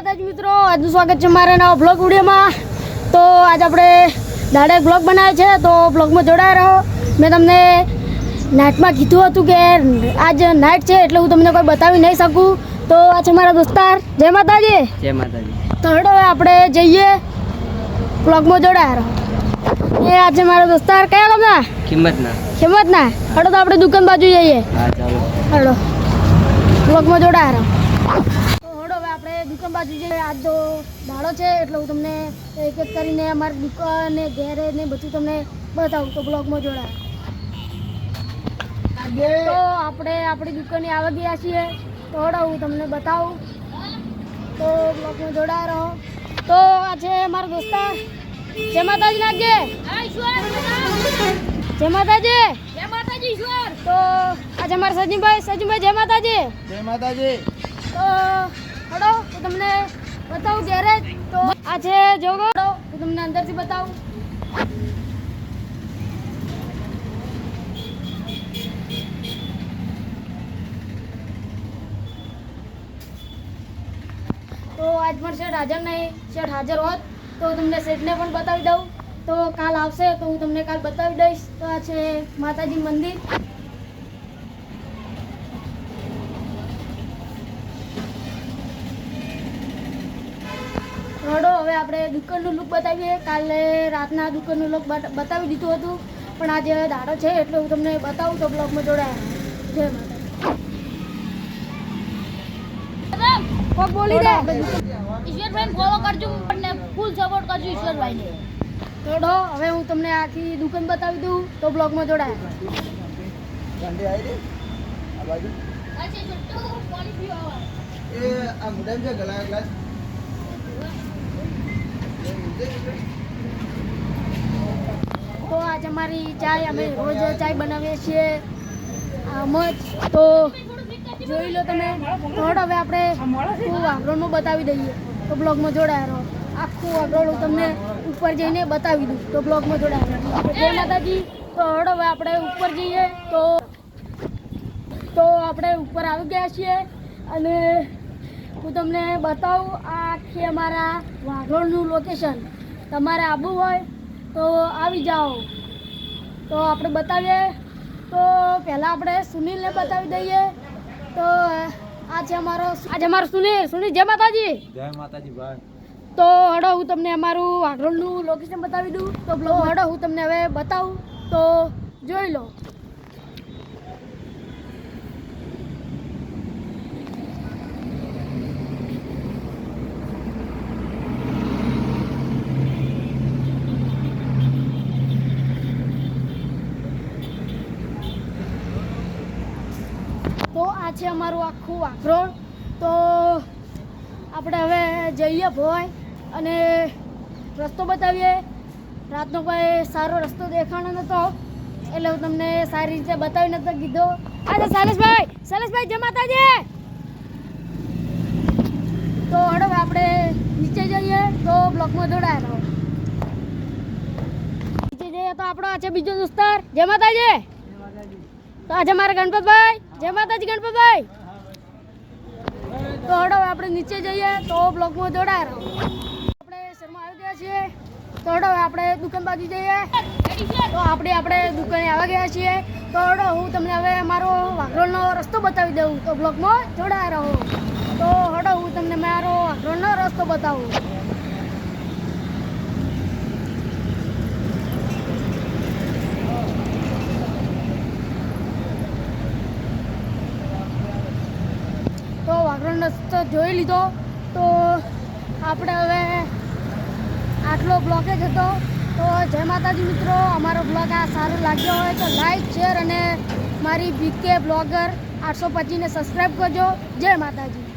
મિત્રો આજનું સ્વાગત છે મારા નવા બ્લોગ વિડીયોમાં. તો આજ આપણે દાડે બ્લોગ બનાવ્યો છે તો બ્લોગમાં જોડાયા રહો. મેં તમને નાઇટમાં કીધું હતું કે આજ નાઇટ છે એટલે હું તમને કોઈ બતાવી નહીં શકું. તો આ છે મારા દોસ્તાર. જય માતાજી. જય માતાજી. તો હેડો આપણે જઈએ બ્લોગમાં જોડાયા રહો. એ આ છે મારા દોસ્તાર. કયા ગમના કિંમતના ના હડો તો આપણે દુકાન બાજુ જઈએ. હા ચાલો. હેડો. બ્લોગમાં જોડાયા રહો. દુકાન બાજુ છે આજ તો દાડો છે એટલે હું તમને એક એક કરીને અમારી દુકાન ને ઘેરે ને બધું તમને બતાવું તો બ્લોગમાં જોડાય. તો આપણે આપણી દુકાને આવી ગયા છીએ. તો હું તમને બતાવું. તો બ્લોગમાં જોડાય રહો. તો આ છે મારા દોસ્તાર. જય માતાજી નાખજે જય. માતાજી. જય માતાજી ઈશ્વર તો આજે અમારા સજીભાઈ સજીભાઈ જય માતાજી. જય માતાજી. તો હડો હું તમને બતાવું ગેરેજ તો હડો હું તમને અંદરથી બતાવું. તો આજ પણ શેઠ હાજર નહીં. શેઠ હાજર હોત તો તમને શેઠને પણ બતાવી દઉં. તો કાલ આવશે તો હું તમને કાલ બતાવી દઈશ. તો આ છે માતાજી મંદિર. આપણે દુકાનનું લુક બતાવીએ. કાલે રાતના દુકાનનું લુક બતાવી દીધું હતું. પણ આજે દાડો છે એટલે હું તમને બતાવું તો બ્લોગમાં જોડાયા. જય માતા બોલી દે. ઈશ્વરભાઈ ફોલો કરજો. અને ફૂલ સપોર્ટ કરજો ઈશ્વરભાઈને. થોડો હવે હું તમને આખી દુકાન બતાવી દઉં તો બ્લોગમાં જોડાયા. ગાંડી આવી રહી? આ બાજુ? એ આ મુડામ જે ગલા ગ્લાસ તો આજે અમારી ચાય અમે રોજ ચાય બનાવીએ છીએ. આમ જ તો જોઈ લો તમે. થોડ હવે આપણે આખું વાગરોળનું બતાવી દઈએ. તો બ્લોગમાં જોડાયા રહો. આખું વાગરોળ હું તમને ઉપર જઈને બતાવી દઉં. તો બ્લોગમાં જોડાયા રહો. જય માતાજી. તો હળ હવે આપણે ઉપર જઈએ. તો તો આપણે ઉપર આવી ગયા છીએ. અને હું તમને બતાવું આ આખી અમારા વાઘોળનું લોકેશન તમારે આવવું હોય તો આવી જાઓ. તો આપણે બતાવીએ. તો પહેલાં આપણે સુનિલને બતાવી દઈએ. તો આ છે અમારો આજે અમારો સુનિલ. સુનિલ જય માતાજી. જય માતાજી ભાઈ. તો હડો હું તમને અમારું વાઘરોળનું લોકેશન બતાવી દઉં. તો હડો હું તમને હવે બતાવું. તો જોઈ લો તો આ છે અમારું આખું વાઘરોળ તો આપણે હવે જઈએ ભોય અને રસ્તો બતાવીએ. રાતનો કોઈ સારો રસ્તો દેખાણો નહોતો એટલે હું તમને સારી રીતે બતાવી નતો કીધો. આજે શૈલેષભાઈ શૈલેષભાઈ જમાતા છે તો હડો આપણે નીચે જઈએ તો બ્લોકમાં જોડાયા રહો. નીચે જઈએ તો આપણો આ છે બીજો દોસ્તાર. જમાતા માતાજી! તો આજે મારા ગણપતભાઈ, જય માતાજી ગણપતભાઈ. તો હડો આપણે નીચે જઈએ તો બ્લોકમાં જોડાય રહો. આપણે શર્મા આવી ગયા છીએ. તો હડો આપણે દુકાન બાજુ જઈએ. તો આપણે આપણે દુકાને આવી ગયા છીએ. તો હડો હું તમને હવે મારો વાઘરોળનો રસ્તો બતાવી દઉં. તો બ્લોકમાં જોડાયા રહો. તો હડો હું તમને મારો વાઘરોળનો રસ્તો બતાવું. તો રસ્તો જોઈ લીધો તો આપણે હવે આટલો બ્લોકે જ હતો તો જય માતાજી મિત્રો, અમારો બ્લોગ આ સારો લાગ્યો હોય તો લાઈક, શેર અને મારી બીકે બ્લોગર આઠસો પચીસને સબસ્ક્રાઈબ કરજો. જય માતાજી.